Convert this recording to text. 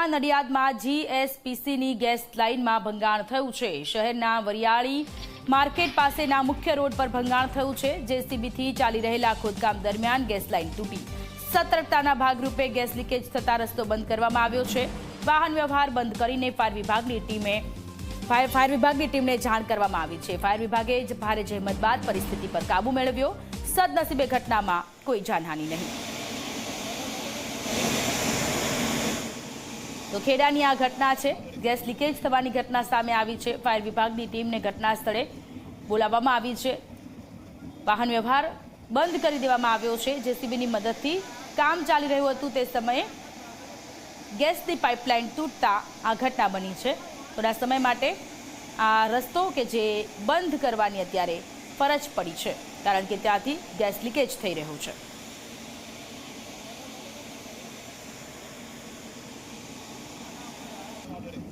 સુરતમાં નડિયાદમાં જીએસપીસીની ગેસ લાઇનમાં ભંગાણ થયું છે. શહેરના વરિયાળી માર્કેટ પાસેના મુખ્ય રોડ પર ભંગાણ થયું છે. જેસીબીથી ચાલી રહેલા ખોદકામ દરમિયાન ગેસ લાઇન તૂટી. સતર્કતાના ભાગરૂપે ગેસ લીકેજ થતા રસ્તો બંધ કરવામાં આવ્યો છે. વાહન વ્યવહાર બંધ કરીને ફાયર વિભાગની ટીમે ફાયર ફાયર વિભાગની ટીમને જાણ કરવામાં આવી છે. ફાયર વિભાગે ભારે જહેમત બાદ પરિસ્થિતિ પર કાબુ મેળવ્યો. સદનસીબે ઘટનામાં કોઈ જાનહાનિ નહીં. તો ખેડાની આ ઘટના છે. ગેસ લીકેજ થવાની ઘટના સામે આવી છે. ફાયર વિભાગની ટીમને ઘટના સ્થળે બોલાવવામાં આવી છે. વાહન વ્યવહાર બંધ કરી દેવામાં આવ્યો છે. જેસીબીની મદદથી કામ ચાલી રહ્યું હતું તે સમયે ગેસની પાઇપલાઇન તૂટતા આ ઘટના બની છે. થોડા સમય માટે આ રસ્તો કે જે બંધ કરવાની અત્યારે ફરજ પડી છે. કારણ કે ત્યાંથી ગેસ લીકેજ થઈ રહ્યું છે. not doing